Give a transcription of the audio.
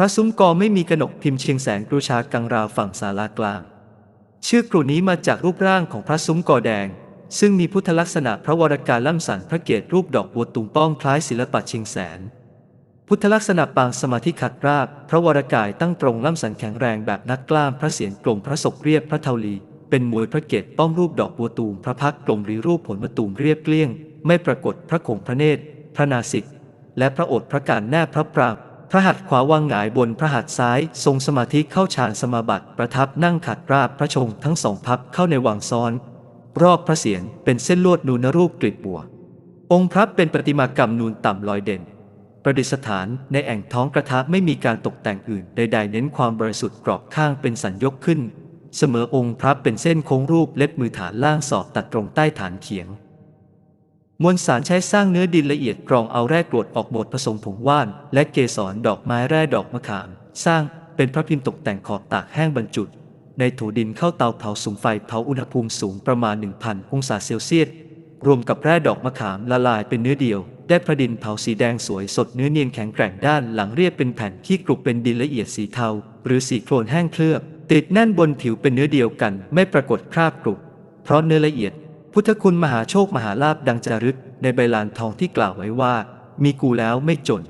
พระซุ้มกอไม่มีกระหนกพิมพ์เชียงแสงกรุชากังราวฝั่งศาลากลาง ชื่อกรุนี้มาจากรูปร่างของพระซุ้มกอแดง ซึ่งมีพุทธลักษณะพระวรกายล่ำสันพระเกศรูปดอกบัวตุงป้องคล้ายศิลปะเชียงแสน พุทธลักษณะปางสมาธิขัดราบพระวรกายตั้งตรงล่ำสันแข็งแรงแบบนักกล้ามพระเศียรกลมพระศกเรียบพระเทาลีเป็นมวยพระเกศป้อมรูปดอกบัวตูมพระพักตร์กลมหรือรูปผลมะตูมเรียบเกลี้ยง ไม่ปรากฏพระคงพระเนตร พระนาสิก และพระโอษฐ์พระการแนบพระปราง พระหัตถ์ขวาวางหงายบนพระหัตถ์ซ้าย ทรงสมาธิเข้าฌานสมาบัติประทับนั่งขัดราบพระชงทั้งสองพับเข้าในวังซ้อน รอบพระเศียรเป็นเส้นลวดนูนรูปกลีบบัว องค์พระเป็นประติมากรรมนูนต่ำลอยเด่น ประดิษฐานในแอ่งท้องกระทะไม่มีการตกแต่งอื่นใดๆเน้นความบริสุทธิ์กรอบข้างเป็นสัญยกขึ้น เสมอองค์พระเป็นเส้นโค้งรูปเล็บมือฐานล่างสอดตัดตรงใต้ฐานเขียง มวลสารใช้สร้างเนื้อดินละเอียดกรองเอาแร่กรวดออกหมดผสมผงว่าน และเกสรดอกไม้แร่ดอกมะขาม สร้างเป็นพระพิมพ์ตกแต่งขอบตากแห้งบรรจุในโถดินเข้าเตาเผาสูงไฟเผาอุณหภูมิสูงประมาณ 1,000 องศาเซลเซียสรวมกับแร่ดอกมะขามละลายเป็นเนื้อเดียว ได้พระดินเผาสีแดงสวยสดเนื้อเนียนแข็งแกร่งด้านหลังเรียบเป็นแผ่นที่กรุบเป็นดินละเอียดสีเทา หรือสีโคลนแห้งเคลือบ ติดแน่นบนผิวเป็นเนื้อเดียวกัน ไม่ปรากฏคราบกรุบเพราะเนื้อละเอียด พุทธคุณมหาโชคมหาลาภดังจารึกในใบลานทองที่กล่าวไว้ว่า มีกูแล้วไม่จน